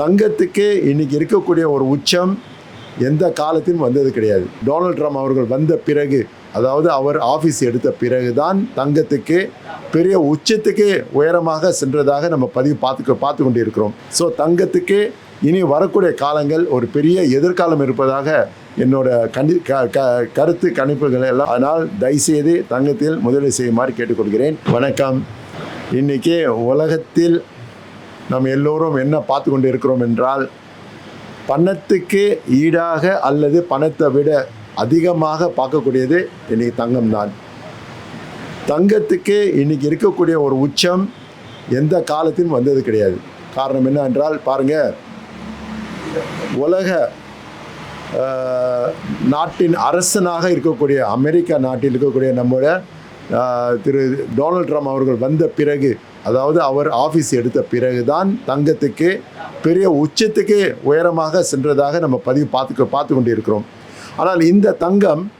தங்கத்துக்கு இன்னைக்கு இருக்கக்கூடிய ஒரு உச்சம் எந்த காலத்திலும் வந்தது கிடையாது. டொனால்ட் ட்ரம்ப் அவர்கள் வந்த பிறகு அதாவது அவர் ஆஃபீஸ் எடுத்த பிறகு தான் தங்கத்துக்கு பெரிய உச்சத்துக்கு உயரமாக சென்றதாக நம்ம பதிவு பார்த்து பார்த்து கொண்டு இருக்கிறோம் ஸோ தங்கத்துக்கு இனி வரக்கூடிய காலங்கள் ஒரு பெரிய எதிர்காலம் இருப்பதாக என்னோட கணி க க கருத்து கணிப்புகள் எல்லாம். அதனால் தயவுசெய்து தங்கத்தில் முதலீடு செய்யுமாறு கேட்டுக்கொள்கிறேன். வணக்கம். இன்றைக்கி உலகத்தில் நாம் எல்லோரும் என்ன பார்த்து கொண்டு இருக்கிறோம் என்றால் பணத்துக்கு ஈடாக அல்லது பணத்தை விட அதிகமாக பார்க்கக்கூடியது இன்னைக்கு தங்கம் தான் தங்கத்துக்கு இன்னைக்கு இருக்கக்கூடிய ஒரு உச்சம் எந்த காலத்திலும் வந்தது கிடையாது. காரணம் என்ன என்றால் பாருங்கள் உலக நாட்டின் அரசனாக இருக்கக்கூடிய அமெரிக்கா நாட்டில் இருக்கக்கூடிய நம்மளோட திரு டொனால்ட் ட்ரம்ப் அவர்கள் வந்த பிறகு அதாவது அவர் ஆஃபீஸ் எடுத்த பிறகு தான் தங்கத்துக்கு பெரிய உச்சத்துக்கு உயரமாக சென்றதாக நம்ம பதிவு பார்த்து பார்த்து கொண்டு இருக்கிறோம் ஆனால் இந்த தங்கம்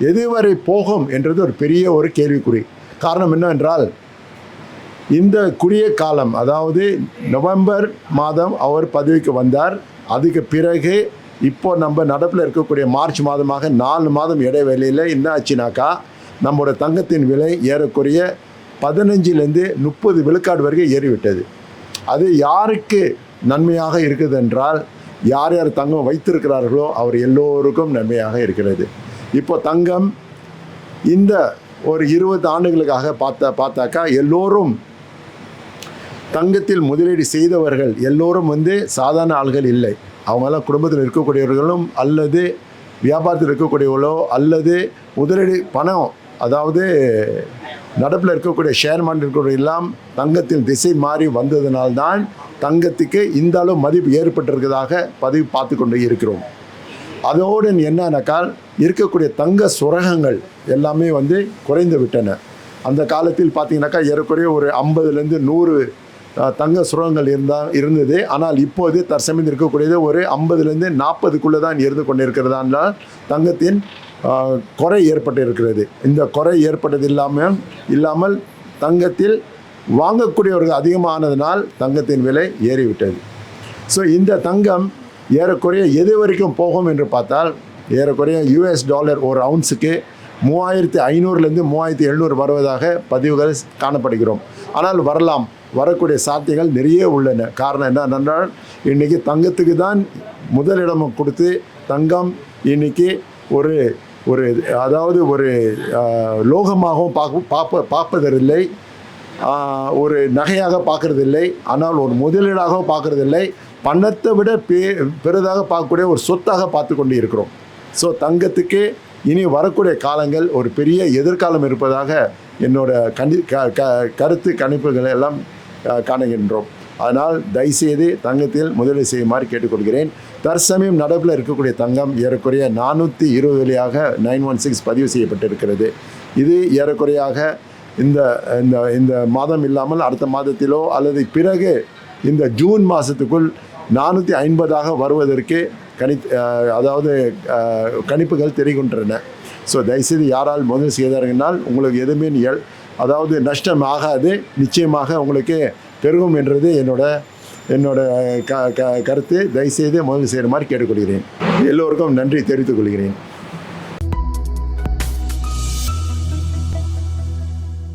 எதுவரை போகும் என்றது ஒரு பெரிய ஒரு கேள்விக்குறி. காரணம் என்னவென்றால் இந்த குறுகிய காலம் அதாவது நவம்பர் மாதம் அவர் பதவிக்கு வந்தார். அதுக்கு பிறகு இப்போ நம்ம நடப்பில் இருக்கக்கூடிய மார்ச் மாதமாக நாலு மாதம் இடைவெளியில் என்ன ஆச்சுனாக்கா நம்மளோட தங்கத்தின் விலை ஏறக்குறைய பதினஞ்சிலேருந்து முப்பது விழுக்காடு வரைக்கும் ஏறிவிட்டது. அது யாருக்கு நன்மையாக இருக்குது என்றால் யார் யார் தங்கம் வைத்திருக்கிறார்களோ அவர் எல்லோருக்கும் நன்மையாக இருக்கிறது. இப்போ தங்கம் இந்த ஒரு இருபது ஆண்டுகளுக்காக பார்த்த பார்த்தாக்கா எல்லோரும் தங்கத்தில் முதலீடு செய்தவர்கள் எல்லோரும் வந்து சாதாரண ஆள்கள் இல்லை. அவங்கெல்லாம் குடும்பத்தில் இருக்கக்கூடியவர்களும் அல்லது வியாபாரத்தில் இருக்கக்கூடியவர்களோ அல்லது முதலீடு பணம் அதாவது நடப்பில் இருக்கக்கூடிய ஷேர் மார்க்கெட் இருக்கக்கூடிய எல்லாம் தங்கத்தின் திசை மாறி வந்ததினால்தான் தங்கத்துக்கு இந்த அளவு மதிப்பு ஏற்பட்டிருக்கிறதாக பதிவு பார்த்து கொண்டு இருக்கிறோம். அதோடு என்னன்னாக்கால் இருக்கக்கூடிய தங்க சுரகங்கள் எல்லாமே வந்து குறைந்து விட்டன. அந்த காலத்தில் பார்த்தீங்கன்னாக்கா ஏறக்குறைய ஒரு ஐம்பதுலேருந்து நூறு தங்க சுரங்கங்கள் இருந்தால் இருந்தது. ஆனால் இப்போது தற்சமயம் இருக்கக்கூடியது ஒரு ஐம்பதுலேருந்து நாற்பதுக்குள்ளே தான் இருந்து கொண்டிருக்கிறதானால் தங்கத்தின் குறை ஏற்பட்டு இருக்கிறது இந்த குறை ஏற்பட்டது இல்லாமல் இல்லாமல் தங்கத்தில் வாங்கக்கூடியவர்கள் அதிகமானதினால் தங்கத்தின் விலை ஏறிவிட்டது. ஸோ இந்த தங்கம் ஏறக்குறைய எது வரைக்கும் போகும் என்று பார்த்தால் ஏறக்குறைய யூஎஸ் டாலர் ஒரு அவுன்ஸுக்கு மூவாயிரத்தி ஐநூறுலேருந்து மூவாயிரத்தி எழுநூறு வருவதாக பதிவுகள் காணப்படுகிறோம். ஆனால் வரலாம். வரக்கூடிய சாத்தியங்கள் நிறைய உள்ளன. காரணம் என்னென்றால் இன்றைக்கி தங்கத்துக்கு தான் முதலிடம் கொடுத்து தங்கம் இன்னைக்கு ஒரு ஒரு அதாவது ஒரு லோகமாகவும் பார்க்க பார்ப்ப பார்ப்பதில்லை. ஒரு நகையாக பார்க்கறதில்லை. ஆனால் ஒரு முதலீடாக பார்க்குறதில்லை. பணத்தை விட பெ பெரிதாக பார்க்கக்கூடிய ஒரு சொத்தாக பார்த்து கொண்டு இருக்கிறோம். ஸோ தங்கத்துக்கு இனி வரக்கூடிய காலங்கள் ஒரு பெரிய எதிர்காலம் இருப்பதாக என்னோட கணி க க கருத்து கணிப்புகளை எல்லாம் காணுகின்றோம். அதனால் தயவுசெய்து தங்கத்தில் முதலீடு செய்யுமாறு கேட்டுக்கொள்கிறேன். தற்சமயம் நடப்பில் இருக்கக்கூடிய தங்கம் ஏறக்குறைய நானூற்றி இருபது வழியாக நைன் ஒன் சிக்ஸ் பதிவு செய்யப்பட்டிருக்கிறது. இது ஏறக்குறையாக இந்த இந்த இந்த மாதம் இல்லாமல் அடுத்த மாதத்திலோ அல்லது பிறகு இந்த ஜூன் மாதத்துக்குள் நானூற்றி ஐம்பதாக வருவதற்கு கணி அதாவது கணிப்புகள் தெரிகின்றன. ஸோ தயவுசெய்து யாரால் முதல் செய்தார்கள் உங்களுக்கு எதுவுமே எல் அதாவது நஷ்டம் ஆகாது நிச்சயமாக உங்களுக்கு பெருகும் என்றது என்னோட என்னோட க க கருத்து. தயவுசெய்து முதல் செய்கிற மாதிரி கேட்டுக்கொள்கிறேன். எல்லோருக்கும் நன்றி தெரிவித்துக் கொள்கிறேன்.